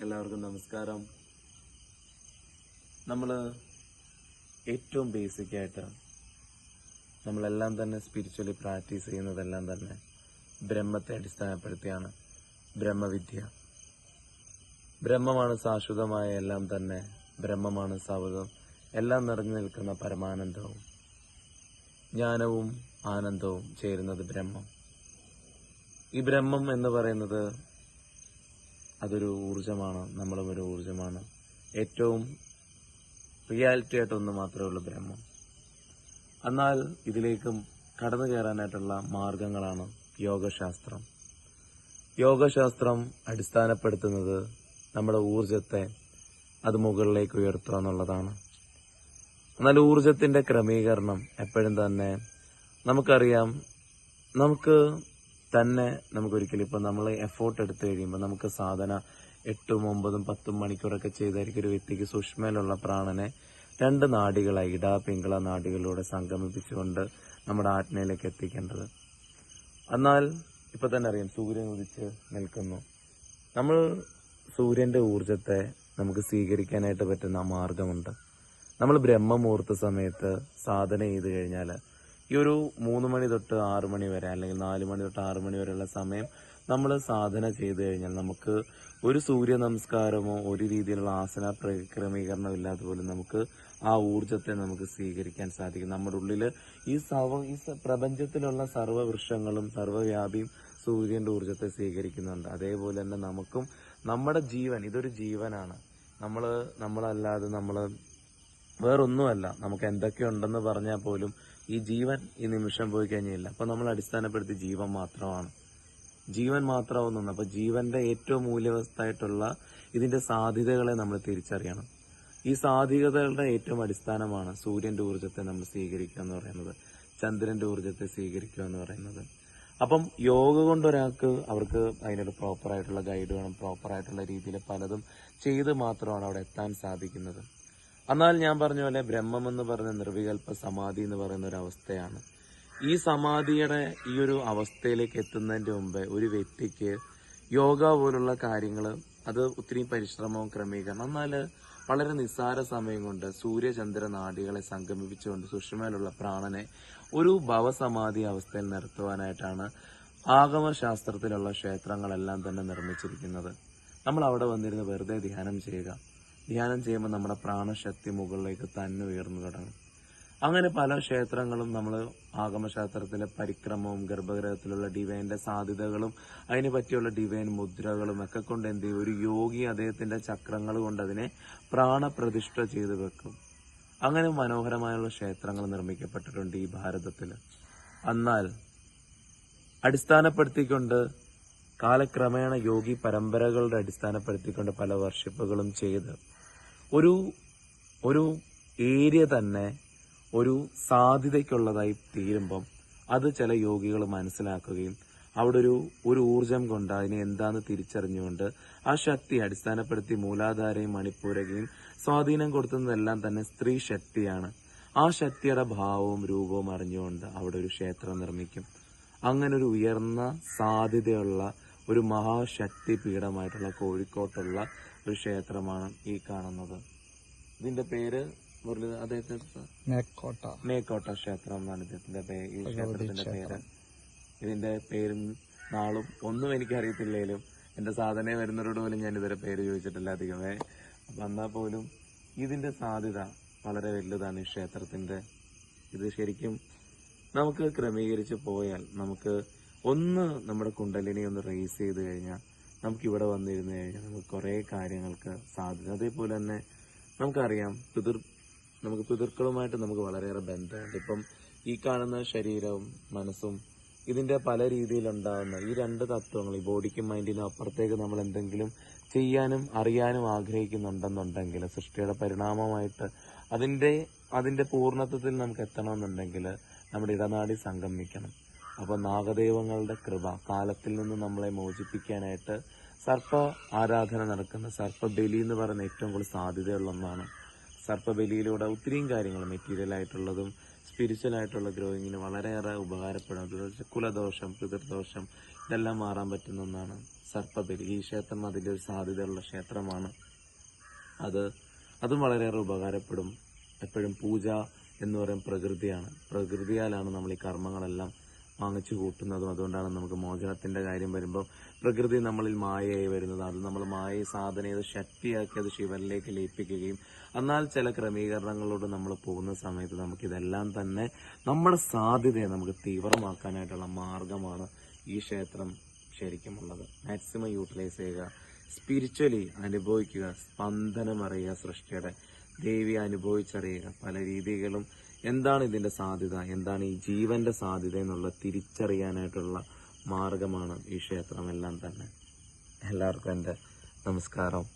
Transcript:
എല്ലാവർക്കും നമസ്കാരം. നമ്മൾ ഏറ്റവും ബേസിക് ആയിട്ട് നമ്മളെല്ലാം തന്നെ സ്പിരിച്വലി പ്രാക്ടീസ് ചെയ്യുന്നതെല്ലാം തന്നെ ബ്രഹ്മത്തെ അടിസ്ഥാനപ്പെടുത്തിയാണ് ബ്രഹ്മവിദ്യ. ബ്രഹ്മമാണ് ശാശ്വതമായ എല്ലാം തന്നെ ബ്രഹ്മമാണ് സൗഹൃദം എല്ലാം നിറഞ്ഞു നിൽക്കുന്ന പരമാനന്ദവും ജ്ഞാനവും ആനന്ദവും ചേരുന്നത് ബ്രഹ്മം. ഈ ബ്രഹ്മം എന്ന് പറയുന്നത് അതൊരു ഊർജമാണ് നമ്മളും ഒരു ഊർജമാണ് ഏറ്റവും റിയാലിറ്റി ആയിട്ട് ഒന്ന് മാത്രമേ ഉള്ളൂ ബ്രഹ്മം. എന്നാൽ ഇതിലേക്കും കടന്നു കയറാനായിട്ടുള്ള മാർഗങ്ങളാണ് യോഗശാസ്ത്രം. യോഗശാസ്ത്രം അടിസ്ഥാനപ്പെടുത്തുന്നത് നമ്മുടെ ഊർജത്തെ അത് മുകളിലേക്ക് ഉയർത്തുക എന്നുള്ളതാണ്. എന്നാൽ ഊർജത്തിന്റെ ക്രമീകരണം എപ്പോഴും തന്നെ നമുക്കറിയാം. നമുക്ക് തന്നെ നമുക്കൊരിക്കലും ഇപ്പം നമ്മൾ എഫോർട്ട് എടുത്തു കഴിയുമ്പോൾ നമുക്ക് സാധന എട്ടും ഒമ്പതും പത്തും മണിക്കൂറൊക്കെ ചെയ്തായിരിക്കും ഒരു വ്യക്തിക്ക് സുഷ്മയിലുള്ള പ്രാണനെ രണ്ട് നാടികളായി ഇട പിങ്കള നാടികളിലൂടെ സംഗമിപ്പിച്ചുകൊണ്ട് നമ്മുടെ ആത്മയിലേക്ക് എത്തിക്കേണ്ടത്. എന്നാൽ ഇപ്പൊ തന്നെ അറിയാം സൂര്യൻ ഉദിച്ച് നിൽക്കുന്നു. നമ്മൾ സൂര്യന്റെ ഊർജത്തെ നമുക്ക് സ്വീകരിക്കാനായിട്ട് പറ്റുന്ന മാർഗമുണ്ട്. നമ്മൾ ബ്രഹ്മമുഹൂർത്ത സമയത്ത് സാധന ചെയ്ത് കഴിഞ്ഞാൽ ഈ ഒരു മൂന്ന് മണി തൊട്ട് ആറ് മണി വരെ അല്ലെങ്കിൽ നാല് മണി തൊട്ട് ആറ് മണി വരെയുള്ള സമയം നമ്മൾ സാധന ചെയ്തു കഴിഞ്ഞാൽ നമുക്ക് ഒരു സൂര്യ നമസ്കാരമോ ഒരു രീതിയിലുള്ള ആസന ക്രമീകരണമോ ഇല്ലാതെ പോലും നമുക്ക് ആ ഊർജത്തെ നമുക്ക് സ്വീകരിക്കാൻ സാധിക്കും. നമ്മുടെ ഉള്ളിൽ ഈ സർവ ഈ പ്രപഞ്ചത്തിലുള്ള സർവവൃക്ഷങ്ങളും സർവവ്യാപിയും സൂര്യന്റെ ഊർജത്തെ സ്വീകരിക്കുന്നുണ്ട്. അതേപോലെ തന്നെ നമുക്കും നമ്മുടെ ജീവൻ ഇതൊരു ജീവനാണ്. നമ്മൾ നമ്മളല്ലാതെ നമ്മൾ വേറൊന്നുമല്ല. നമുക്ക് എന്തൊക്കെ ഉണ്ടെന്ന് പറഞ്ഞാൽ പോലും ഈ ജീവൻ ഈ നിമിഷം പോയി കഴിഞ്ഞില്ല. അപ്പൊ നമ്മൾ അടിസ്ഥാനപ്പെടുത്തി ജീവൻ മാത്രമാണ്. ജീവൻ മാത്രമാവുന്നുണ്ട് അപ്പൊ ജീവന്റെ ഏറ്റവും മൂല്യവസ്ഥായിട്ടുള്ള ഇതിന്റെ സാധ്യതകളെ നമ്മൾ തിരിച്ചറിയണം. ഈ സാധ്യതകളുടെ ഏറ്റവും അടിസ്ഥാനമാണ് സൂര്യന്റെ ഊർജത്തെ നമ്മൾ സ്വീകരിക്കുക എന്ന് പറയുന്നത്. ചന്ദ്രന്റെ ഊർജത്തെ സ്വീകരിക്കുക എന്ന് പറയുന്നത്. അപ്പം യോഗ കൊണ്ട് ഒരാൾക്ക് അവർക്ക് അതിനൊരു പ്രോപ്പറായിട്ടുള്ള ഗൈഡ് വേണം പ്രോപ്പറായിട്ടുള്ള രീതിയിൽ പലതും ചെയ്ത് മാത്രമാണ് അവിടെ എത്താൻ സാധിക്കുന്നത്. എന്നാൽ ഞാൻ പറഞ്ഞ പോലെ ബ്രഹ്മം എന്ന് പറയുന്ന നിർവികൽപ്പ സമാധി എന്ന് പറയുന്ന ഒരു അവസ്ഥയാണ്. ഈ സമാധിയുടെ ഈ ഒരു അവസ്ഥയിലേക്ക് എത്തുന്നതിന്റെ മുമ്പ് ഒരു വ്യക്തിക്ക് യോഗ പോലുള്ള കാര്യങ്ങൾ അത് ഒത്തിരി പരിശ്രമവും ക്രമീകരണം എന്നാൽ വളരെ നിസ്സാര സമയം കൊണ്ട് സൂര്യചന്ദ്ര നാടികളെ സംഗമിപ്പിച്ചുകൊണ്ട് സുഷമയിലുള്ള പ്രാണനെ ഒരു ഭവസമാധി അവസ്ഥയിൽ നിർത്തുവാനായിട്ടാണ് ആഗമശാസ്ത്രത്തിലുള്ള ക്ഷേത്രങ്ങളെല്ലാം തന്നെ നിർമ്മിച്ചിരിക്കുന്നത്. നമ്മൾ അവിടെ വന്നിരുന്ന് വെറുതെ ധ്യാനം ചെയ്യുക. ധ്യാനം ചെയ്യുമ്പോൾ നമ്മുടെ പ്രാണശക്തി മുകളിലേക്ക് തന്നെ ഉയർന്നു തുടങ്ങും അങ്ങനെ പല ക്ഷേത്രങ്ങളും നമ്മൾ ആഗമശാസ്ത്രത്തിലെ പരിക്രമവും ഗർഭഗ്രഹത്തിലുള്ള ഡിവൈന്റെ സാധ്യതകളും അതിനെ പറ്റിയുള്ള ഡിവൈൻ മുദ്രകളും ഒക്കെ കൊണ്ട് എന്ത് ചെയ്യും? ഒരു യോഗി അദ്ദേഹത്തിന്റെ ചക്രങ്ങൾ കൊണ്ട് അതിനെ പ്രാണപ്രതിഷ്ഠ ചെയ്ത് വെക്കും. അങ്ങനെ മനോഹരമായുള്ള ക്ഷേത്രങ്ങൾ നിർമ്മിക്കപ്പെട്ടിട്ടുണ്ട് ഈ ഭാരതത്തിൽ എന്നാൽ അടിസ്ഥാനപ്പെടുത്തിക്കൊണ്ട് കാലക്രമേണ യോഗി പരമ്പരകളുടെ അടിസ്ഥാനപ്പെടുത്തിക്കൊണ്ട് പല വർഷിപ്പുകളും ചെയ്ത് ഒരു ഒരു ഏരിയ തന്നെ ഒരു സാധ്യതയ്ക്കുള്ളതായി തീരുമ്പം അത് ചില യോഗികൾ മനസ്സിലാക്കുകയും അവിടെ ഒരു ഒരു ഊർജം കൊണ്ട് അതിനെ എന്താന്ന് തിരിച്ചറിഞ്ഞുകൊണ്ട് ആ ശക്തി അടിസ്ഥാനപ്പെടുത്തി മൂലാധാരയും മണിപ്പൂരകയും സ്വാധീനം കൊടുക്കുന്നതെല്ലാം തന്നെ സ്ത്രീ ശക്തിയാണ്. ആ ശക്തിയുടെ ഭാവവും രൂപവും അറിഞ്ഞുകൊണ്ട് അവിടെ ഒരു ക്ഷേത്രം നിർമ്മിക്കും. അങ്ങനെ ഒരു ഉയർന്ന സാധ്യതയുള്ള ഒരു മഹാശക്തി പീഠമായിട്ടുള്ള കോഴിക്കോട്ടുള്ള ഒരു ക്ഷേത്രമാണ് ഈ കാണുന്നത്. ഇതിന്റെ പേര് മുരളി അദ്ദേഹത്തിന്റെ മേക്കോട്ട മേക്കോട്ട ക്ഷേത്രം എന്നാണ് ഇദ്ദേഹത്തിന്റെ പേര് ഈ ക്ഷേത്രത്തിന്റെ പേര്. ഇതിന്റെ പേരും നാളും ഒന്നും എനിക്കറിയത്തില്ലേലും എന്റെ സാധന വരുന്നവരോട് പോലും ഞാൻ ഇതുവരെ പേര് ചോദിച്ചിട്ടില്ല അധികമേ. അപ്പൊ എന്നാൽ പോലും ഇതിന്റെ സാധ്യത വളരെ വലുതാണ് ഈ ക്ഷേത്രത്തിന്റെ. ഇത് ശരിക്കും നമുക്ക് ക്രമീകരിച്ച് പോയാൽ നമുക്ക് ഒന്ന് നമ്മുടെ കുണ്ടലിനെ ഒന്ന് റേസ് ചെയ്ത് കഴിഞ്ഞാൽ നമുക്ക് ഇവിടെ വന്നിരുന്നു കഴിഞ്ഞാൽ നമുക്ക് കുറേ കാര്യങ്ങൾക്ക് സാധ്യത. അതേപോലെ തന്നെ നമുക്കറിയാം പിതൃ നമുക്ക് പിതൃക്കളുമായിട്ട് നമുക്ക് വളരെയേറെ ബന്ധമുണ്ട്. ഇപ്പം ഈ കാണുന്ന ശരീരവും മനസ്സും ഇതിന്റെ പല രീതിയിലുണ്ടാകുന്ന ഈ രണ്ട് തത്വങ്ങൾ ഈ ബോഡിക്കും മൈൻഡിനും അപ്പുറത്തേക്ക് നമ്മൾ എന്തെങ്കിലും ചെയ്യാനും അറിയാനും ആഗ്രഹിക്കുന്നുണ്ടെന്നുണ്ടെങ്കിൽ സൃഷ്ടിയുടെ പരിണാമമായിട്ട് അതിന്റെ അതിന്റെ പൂർണത്വത്തിൽ നമുക്ക് എത്തണമെന്നുണ്ടെങ്കിൽ നമ്മുടെ ഇടനാടി സംഗമിക്കണം. അപ്പൊ നാഗദൈവങ്ങളുടെ കൃപ കാലത്തിൽ നിന്ന് നമ്മളെ മോചിപ്പിക്കാനായിട്ട് സർപ്പ ആരാധന നടക്കുന്ന സർപ്പബലി എന്ന് പറയുന്ന ഏറ്റവും കൂടുതൽ സാധ്യതയുള്ള ഒന്നാണ്. സർപ്പബലിയിലൂടെ ഒത്തിരിയും കാര്യങ്ങൾ മെറ്റീരിയൽ ആയിട്ടുള്ളതും സ്പിരിച്വൽ ആയിട്ടുള്ള ഗ്രോയിങ്ങിന് വളരെയേറെ ഉപകാരപ്പെടും. അതുപോലെ കുലദോഷം പിതൃദോഷം ഇതെല്ലാം മാറാൻ പറ്റുന്ന ഒന്നാണ്. സർപ്പബലി ഈ ക്ഷേത്രം അതിന്റെ ഒരു സാധ്യതയുള്ള ക്ഷേത്രമാണ്. അത് അതും വളരെയേറെ ഉപകാരപ്പെടും. എപ്പോഴും പൂജ എന്ന് പറയും പ്രകൃതിയാണ്. പ്രകൃതിയാലാണ് നമ്മൾ ഈ കർമ്മങ്ങളെല്ലാം വാങ്ങിച്ചു കൂട്ടുന്നതും അതുകൊണ്ടാണ് നമുക്ക് മോചനത്തിന്റെ കാര്യം വരുമ്പോൾ പ്രകൃതി നമ്മളിൽ മായയായി വരുന്നത്. അത് നമ്മൾ മായയെ സാധന ചെയ്ത് ശക്തിയാക്കി അത് ശിവനിലേക്ക് ലയിപ്പിക്കുകയും എന്നാൽ ചില ക്രമീകരണങ്ങളോട് നമ്മൾ പോകുന്ന സമയത്ത് നമുക്ക് ഇതെല്ലാം തന്നെ നമ്മുടെ സാധ്യതയെ നമുക്ക് തീവ്രമാക്കാനായിട്ടുള്ള മാർഗമാണ് ഈ ക്ഷേത്രം ശരിക്കുമുള്ളത് മാക്സിമം യൂട്ടിലൈസ് ചെയ്യുക സ്പിരിച്വലി അനുഭവിക്കുക സ്പന്ദനം അറിയുക സൃഷ്ടിയുടെ ദേവി അനുഭവിച്ചറിയുക പല രീതികളും എന്താണ് ഇതിന്റെ സാധ്യത? എന്താണ് ഈ ജീവന്റെ സാധ്യത എന്നുള്ള തിരിച്ചറിയാനായിട്ടുള്ള മാർഗമാണ് ഈ ക്ഷേത്രമെല്ലാം തന്നെ. എല്ലാവർക്കും എന്റെ നമസ്കാരം.